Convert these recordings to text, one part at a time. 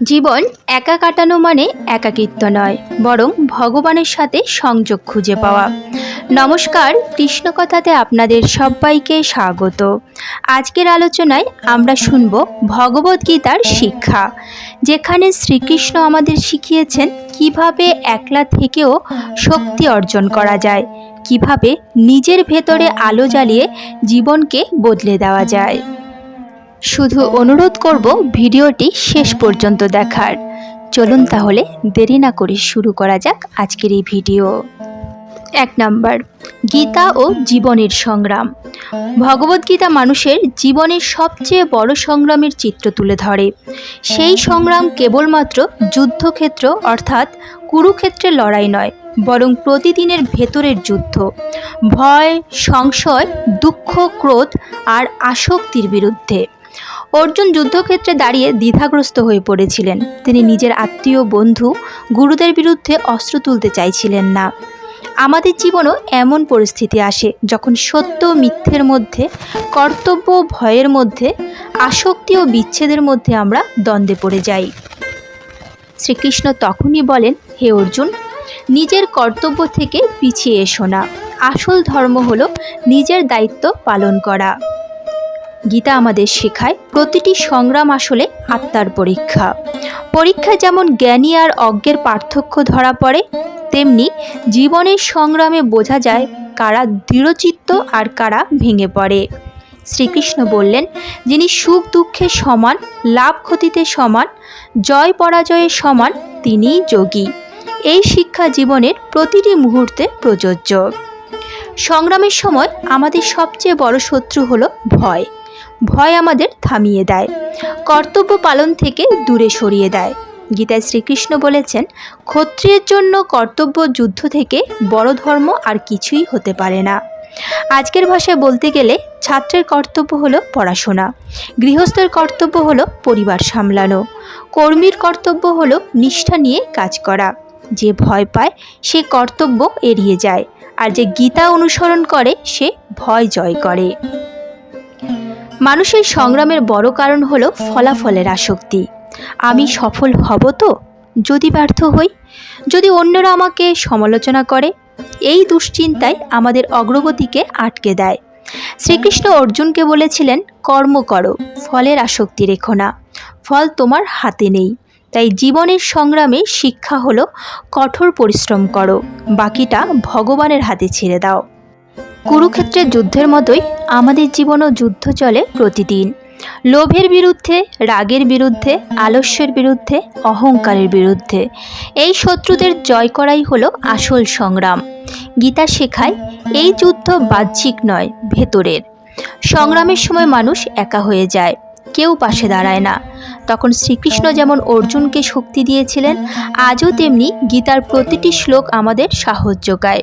জীবন একা কাটানো মানে একাকিত্ব নয়, বরং ভগবানের সাথে সংযোগ খুঁজে পাওয়া। নমস্কার, কৃষ্ণকথাতে আপনাদের সবাইকে স্বাগত। আজকের আলোচনায় আমরা শুনব ভগবদ্গীতার শিক্ষা, যেখানে শ্রীকৃষ্ণ আমাদের শিখিয়েছেন কীভাবে একলা থেকেও শক্তি অর্জন করা যায়, কীভাবে নিজের ভেতরে আলো জ্বালিয়ে জীবনকে বদলে দেওয়া যায়। শুধু অনুরোধ করব ভিডিওটি শেষ পর্যন্ত দেখার। চলুন তাহলে দেরি না করে শুরু করা যাক আজকের এই ভিডিও। এক নাম্বার, গীতা ও জীবনের সংগ্রাম। ভগবদ্গীতা মানুষের জীবনের সবচেয়ে বড় সংগ্রামের চিত্র তুলে ধরে। সেই সংগ্রাম কেবলমাত্র যুদ্ধক্ষেত্র অর্থাৎ কুরুক্ষেত্রের লড়াই নয়, বরং প্রতিদিনের ভেতরের যুদ্ধ। ভয়, সংশয়, দুঃখ, ক্রোধ আর আসক্তির বিরুদ্ধে। অর্জুন যুদ্ধক্ষেত্রে দাঁড়িয়ে দ্বিধাগ্রস্ত হয়ে পড়েছিলেন। তিনি নিজের আত্মীয়, বন্ধু, গুরুদের বিরুদ্ধে অস্ত্র তুলতে চাইছিলেন না। আমাদের জীবনও এমন পরিস্থিতি আসে, যখন সত্য মিথ্যের মধ্যে, কর্তব্য ভয়ের মধ্যে, আসক্তি ও বিচ্ছেদের মধ্যে আমরা দ্বন্দ্বে পড়ে যাই। শ্রীকৃষ্ণ তখনই বলেন, হে অর্জুন, নিজের কর্তব্য থেকে পিছিয়ে এসো না। আসল ধর্ম হলো নিজের দায়িত্ব পালন করা। গীতা আমাদের শেখায়, প্রতিটি সংগ্রাম আসলে আত্মার পরীক্ষা। পরীক্ষায় যেমন জ্ঞানী আর অজ্ঞের পার্থক্য ধরা পড়ে, তেমনি জীবনের সংগ্রামে বোঝা যায় কারা দৃঢ়চিত্ত আর কারা ভেঙে পড়ে। শ্রীকৃষ্ণ বললেন, যিনি সুখ দুঃখে সমান, লাভ ক্ষতিতে সমান, জয় পরাজয়ের সমান, তিনিই যোগী। এই শিক্ষা জীবনের প্রতিটি মুহূর্তে প্রযোজ্য। সংগ্রামের সময় আমাদের সবচেয়ে বড় শত্রু হলো ভয়। ভয় আমাদের থামিয়ে দেয়। কর্তব্য পালন থেকে দূরে সরিয়ে দেয়। গীতায় শ্রীকৃষ্ণ বলেছেন, ক্ষত্রিয়ের জন্য কর্তব্য যুদ্ধ থেকে বড় ধর্ম আর কিছুই হতে পারে না। আজকের ভাষায় বলতে গেলে, ছাত্রের কর্তব্য হলো পড়াশোনা, গৃহস্থের কর্তব্য হলো পরিবার সামলানো, কর্মীর কর্তব্য হলো নিষ্ঠা নিয়ে কাজ করা। যে ভয় পায়, সে কর্তব্য এড়িয়ে যায়, আর যে গীতা অনুসরণ করে, সে ভয় জয় করে। মানুষের সংগ্রামের বড় কারণ হলো ফলাফলের আসক্তি। আমি সফল হব তো? যদি ব্যর্থ হই? যদি অন্যরা আমাকে সমালোচনা করে? এই দুশ্চিন্তায় আমাদের অগ্রগতিকে আটকে দেয়। শ্রীকৃষ্ণ অর্জুনকে বলেছিলেন, কর্ম করো, ফলের আসক্তি রেখো না। ফল তোমার হাতে নেই। তাই জীবনের সংগ্রামে শিক্ষা হলো কঠোর পরিশ্রম করো। বাকিটা ভগবানের হাতে ছেড়ে দাও। কুরুক্ষেত্রের যুদ্ধের মতোই আমাদের জীবনও যুদ্ধ চলে প্রতিদিন। লোভের বিরুদ্ধে, রাগের বিরুদ্ধে, আলস্যের বিরুদ্ধে, অহংকারের বিরুদ্ধে। এই শত্রুদের জয় করাই হলো আসল সংগ্রাম। গীতা শেখায়, এই যুদ্ধ বাহ্যিক নয়, ভেতরের। সংগ্রামের সময় মানুষ একা হয়ে যায়। কেউ পাশে দাঁড়ায় না। তখন শ্রীকৃষ্ণ যেমন অর্জুনকে শক্তি দিয়েছিলেন, আজও তেমনি গীতার প্রতিটি শ্লোক আমাদের সাহস যোগায়।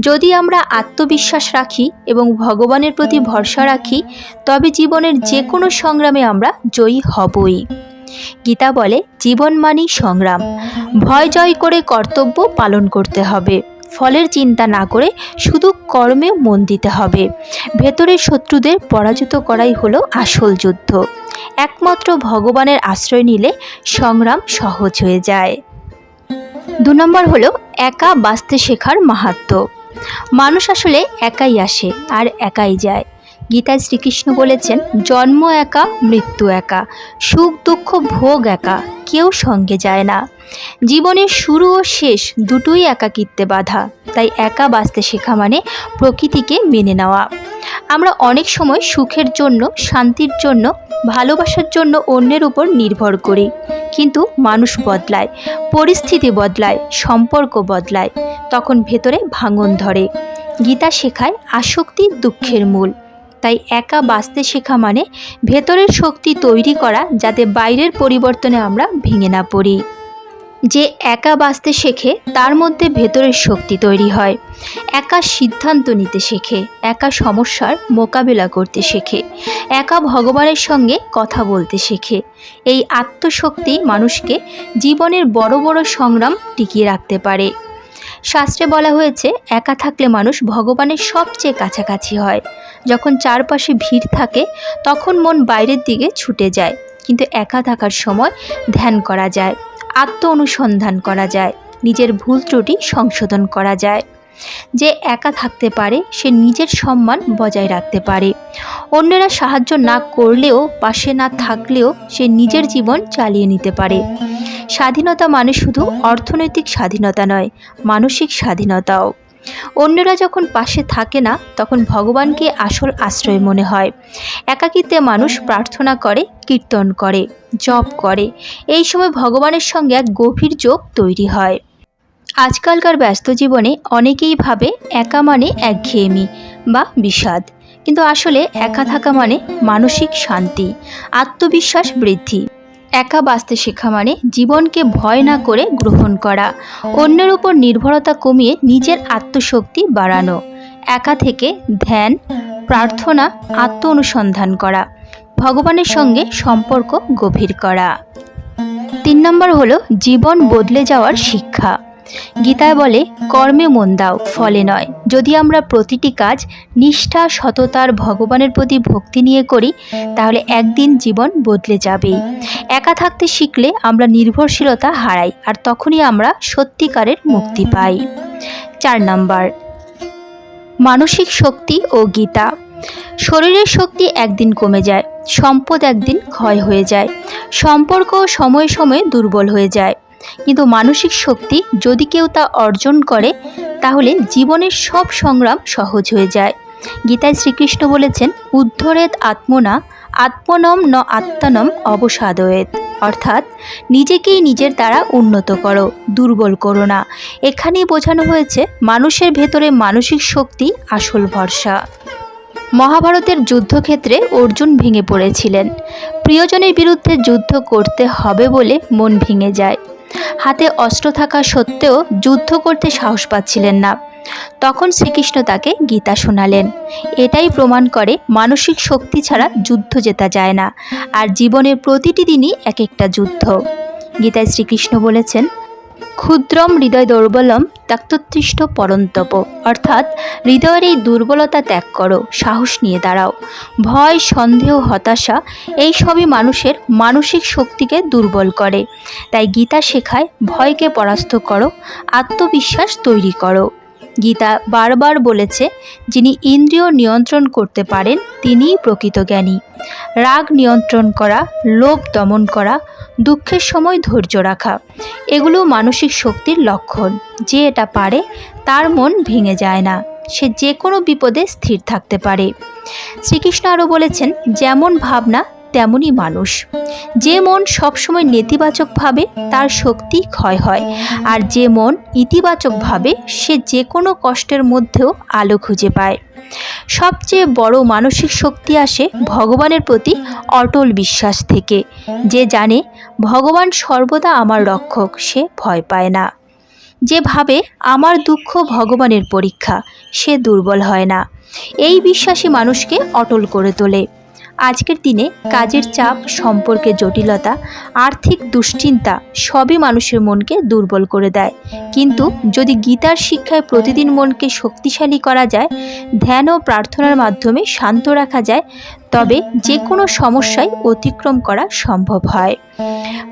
যদি আমরা আত্মবিশ্বাস রাখি এবং ভগবানের প্রতি ভরসা রাখি, তবে জীবনের যে কোনো সংগ্রামে আমরা জয়ী হবই। গীতা বলে, জীবন মানেই সংগ্রাম। ভয় জয় করে কর্তব্য পালন করতে হবে। ফলের চিন্তা না করে শুধু কর্মে মন দিতে হবে। ভেতরের শত্রুদের পরাজিত করাই হলো আসল যুদ্ধ। একমাত্র ভগবানের আশ্রয় নিলে সংগ্রাম সহজ হয়ে যায়। দু নম্বর হলো একা বাঁচতে শেখার মাহাত্ম মানুষ আসলে একাই আসে আর একাই যায়। গীতায় শ্রীকৃষ্ণ বলেছেন, জন্ম একা, মৃত্যু একা, সুখ, দুঃখ, ভোগ একা, কেউ সঙ্গে যায় না। জীবনের শুরু ও শেষ দুটোই একাকিত্বে বাধা, তাই একা বাঁচতে শেখা মানে প্রকৃতিকে মেনে নেওয়া। আমরা অনেক সময় সুখের জন্য, শান্তির জন্য, ভালোবাসার জন্য অন্যের উপর নির্ভর করি। কিন্তু মানুষ বদলায়, পরিস্থিতি বদলায়, সম্পর্ক বদলায়, তখন ভেতরে ভাঙন ধরে। গীতা শেখায় আসক্তি দুঃখের মূল। তাই একা বাঁচতে শেখা মানে ভেতরের শক্তি তৈরি করা যাতে বাইরের পরিবর্তনে আমরা ভেঙে না পড়ি। যে একা বাঁচতে শেখে, তার মধ্যে ভেতরের শক্তি তৈরি হয়। একা সিদ্ধান্ত নিতে শেখে, একা সমস্যার মোকাবিলা করতে শেখে, একা ভগবানের সঙ্গে কথা বলতে শেখে। এই আত্মশক্তি মানুষকে জীবনের বড় বড় সংগ্রাম টিকিয়ে রাখতে পারে। শাস্ত্রে বলা হয়েছে, একা থাকলে মানুষ ভগবানের সবচেয়ে কাছাকাছি হয়। যখন চারপাশে ভিড় থাকে, তখন মন বাইরের দিকে ছুটে যায়। কিন্তু একা থাকার সময় ধ্যান করা যায় আত্ম অনুসন্ধান করা যায়, নিজের ভুল ত্রুটি সংশোধন করা যায়। যে একা থাকতে পারে, সে নিজের সম্মান বজায় রাখতে পারে। অন্যরা সাহায্য না করলেও, পাশে না থাকলেও সে নিজের জীবন চালিয়ে নিতে পারে। স্বাধীনতা মানে শুধু অর্থনৈতিক স্বাধীনতা নয়, মানসিক স্বাধীনতাও। অন্যরা যখন পাশে থাকে না, তখন ভগবানকে আসল আশ্রয় মনে হয়। একাকিত্বে মানুষ প্রার্থনা করে, কীর্তন করে, জপ করে। এই সময় ভগবানের সঙ্গে এক গভীর যোগ তৈরি হয়। আজকালকার ব্যস্ত জীবনে অনেকেই ভাবে একা মানে একঘেয়েমি বা বিষাদ। কিন্তু আসলে একা থাকা মানে মানসিক শান্তি, আত্মবিশ্বাস বৃদ্ধি। একা বাঁচতে শেখা মানে জীবনকে ভয় না করে গ্রহণ করা। অন্যের উপর নির্ভরতা কমিয়ে নিজের আত্মশক্তি বাড়ানো। একা থেকে ধ্যান, প্রার্থনা আত্ম অনুসন্ধান করা। ভগবানের সঙ্গে সম্পর্ক গভীর করা। তিন নম্বর হলো জীবন বদলে যাওয়ার শিক্ষা। গীতায় বলে, কর্মে মন দাও, ফলে নয়। যদি আমরা প্রতিটি কাজ নিষ্ঠা সততার ভগবানের প্রতি ভক্তি নিয়ে করি, তাহলে একদিন জীবন বদলে যাবেই। একা থাকতে শিখলে আমরা নির্ভরশীলতা হারাই, আর তখনই আমরা সত্যিকারের মুক্তি পাই। চার নাম্বার। মানসিক শক্তি ও গীতা। শরীরের শক্তি একদিন কমে যায়, সম্পদ একদিন ক্ষয় হয়ে যায়। সম্পর্ক সময়ে সময়ে দুর্বল হয়ে যায়। কিন্তু মানসিক শক্তি যদি কেউ তা অর্জন করে, তাহলে জীবনের সব সংগ্রাম সহজ হয়ে যায়। গীতায় শ্রীকৃষ্ণ বলেছেন, উদ্ধরেত আত্মনা, আত্মনম ন আত্মানম অবসাদয়েত। অর্থাৎ, নিজেকেই নিজের দ্বারা উন্নত করো, দুর্বল করো না। এখানেই বোঝানো হয়েছে, মানুষের ভেতরে মানসিক শক্তি আসল ভরসা। মহাভারতের যুদ্ধক্ষেত্রে অর্জুন ভেঙে পড়েছিলেন। প্রিয়জনের বিরুদ্ধে যুদ্ধ করতে হবে বলে মন ভেঙে যায়। হাতে অস্ত্র থাকা সত্ত্বেও যুদ্ধ করতে সাহস পাচ্ছিলেন না। তখন শ্রীকৃষ্ণ তাকে গীতা শোনালেন। এটাই প্রমাণ করে মানসিক শক্তি ছাড়া যুদ্ধ জেতা যায় না, আর জীবনের প্রতিটি দিনই এক একটা যুদ্ধ। গীতায় শ্রীকৃষ্ণ বলেছেন ক্ষুদ্রম হৃদয় দুর্বলম ত্যাক্তোত্তিষ্ঠ পরন্তপ। অর্থাৎ হৃদয়ের এই দুর্বলতা ত্যাগ করো, সাহস নিয়ে দাঁড়াও। ভয়, সন্দেহ, হতাশা, এই সবই মানুষের মানসিক শক্তিকে দুর্বল করে। তাই গীতা শেখায়, ভয়কে পরাস্ত করো, আত্মবিশ্বাস তৈরি করো। গীতা বারবার বলেছে, যিনি ইন্দ্রিয় নিয়ন্ত্রণ করতে পারেন, তিনিই প্রকৃত জ্ঞানী। রাগ নিয়ন্ত্রণ করা, লোভ দমন করা, দুঃখের সময় ধৈর্য রাখা, এগুলো মানসিক শক্তির লক্ষণ। যে এটা পারে, তার মন ভেঙে যায় না। সে যে কোনো বিপদে স্থির থাকতে পারে। শ্রীকৃষ্ণ আরও বলেছেন, যেমন ভাবনা তেমনই মানুষ। যে মন সবসময় নেতিবাচক ভাবে, তার শক্তি ক্ষয় হয়। আর যে মন ইতিবাচক ভাবে, সে যে কোনো কষ্টের মধ্যেও আলো খুঁজে পায়। সবচেয়ে বড় মানসিক শক্তি আসে ভগবানের প্রতি অটল বিশ্বাস থেকে। যে জানে, ভগবান সর্বদা আমার রক্ষক, সে ভয় পায় না। যে ভাবে, আমার দুঃখ ভগবানের পরীক্ষা, সে দুর্বল হয় না। এই বিশ্বাসী মানুষকে অটল করে তোলে। আজকের দিনে কাজের চাপ সম্পর্কে জটিলতা, আর্থিক দুশ্চিন্তা সবই মানুষের মনকে দুর্বল করে দেয়। কিন্তু যদি গীতার শিক্ষায় প্রতিদিন মনকে শক্তিশালী করা যায়, ধ্যান ও প্রার্থনার মাধ্যমে শান্ত রাখা যায়, তবে যে কোনো সমস্যায় অতিক্রম করা সম্ভব হয়।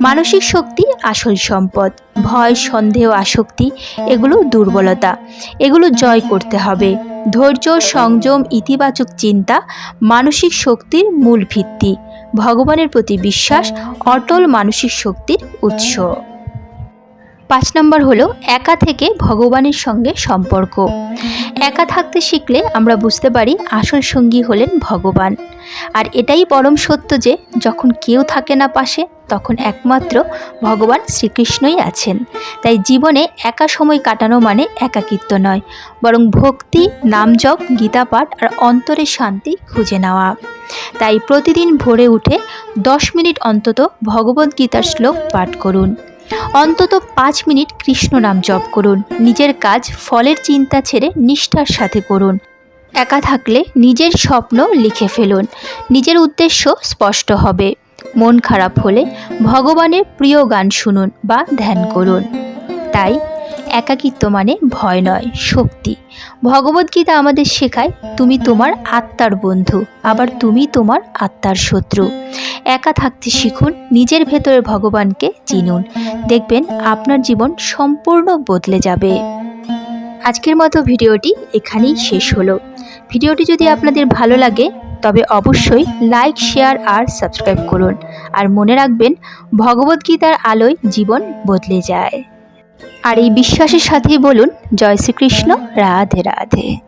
মানসিক শক্তি আসল সম্পদ, ভয়, সন্দেহ, আসক্তি, এগুলো দুর্বলতা, এগুলো জয় করতে হবে। ধৈর্য, সংযম, ইতিবাচক চিন্তা, মানসিক শক্তির মূল ভিত্তি, ভগবানের প্রতি বিশ্বাস, অটল মানসিক শক্তির উৎস। পাঁচ নম্বর হলো, একা থেকে ভগবানের সঙ্গে সম্পর্ক। একা থাকতে শিখলে আমরা বুঝতে পারি আসল সঙ্গী হলেন ভগবান। আর এটাই পরম সত্য যে, যখন কেউ থাকে না পাশে, তখন একমাত্র ভগবান শ্রীকৃষ্ণই আছেন। তাই জীবনে একা সময় কাটানো মানে একাকিত্ব নয়, বরং ভক্তি, নামজপ, গীতাপাঠ আর অন্তরের শান্তি খুঁজে নেওয়া। তাই প্রতিদিন ভোরে উঠে দশ মিনিট অন্তত ভগবদ্গীতার শ্লোক পাঠ করুন। অন্তত পাঁচ মিনিট কৃষ্ণ নাম জপ করুন। নিজের কাজ ফলের চিন্তা ছেড়ে নিষ্ঠার সাথে করুন। একা থাকলে নিজের স্বপ্ন লিখে ফেলুন। নিজের উদ্দেশ্য স্পষ্ট হবে। মন খারাপ হলে ভগবানের প্রিয় গান শুনুন বা ধ্যান করুন। তাই একাকিত্ব মানে ভয় নয়, শক্তি। ভগবদ্গীতা আমাদের শেখায়, তুমি তোমার আত্মার বন্ধু, আবার তুমি তোমার আত্মার শত্রু। একা থাকতে শিখুন, নিজের ভেতরে ভগবানকে চিনুন। দেখবেন আপনার জীবন সম্পূর্ণ বদলে যাবে। আজকের মতো ভিডিওটি এখানেই শেষ হলো। ভিডিওটি যদি আপনাদের ভালো লাগে, তবে অবশ্যই লাইক, শেয়ার আর সাবস্ক্রাইব করুন। আর মনে রাখবেন ভগবদ্গীতার আলোয় জীবন বদলে যায়। আর এই বিশ্বাসের সাথেই বলুন জয় শ্রীকৃষ্ণ রাধে রাধে।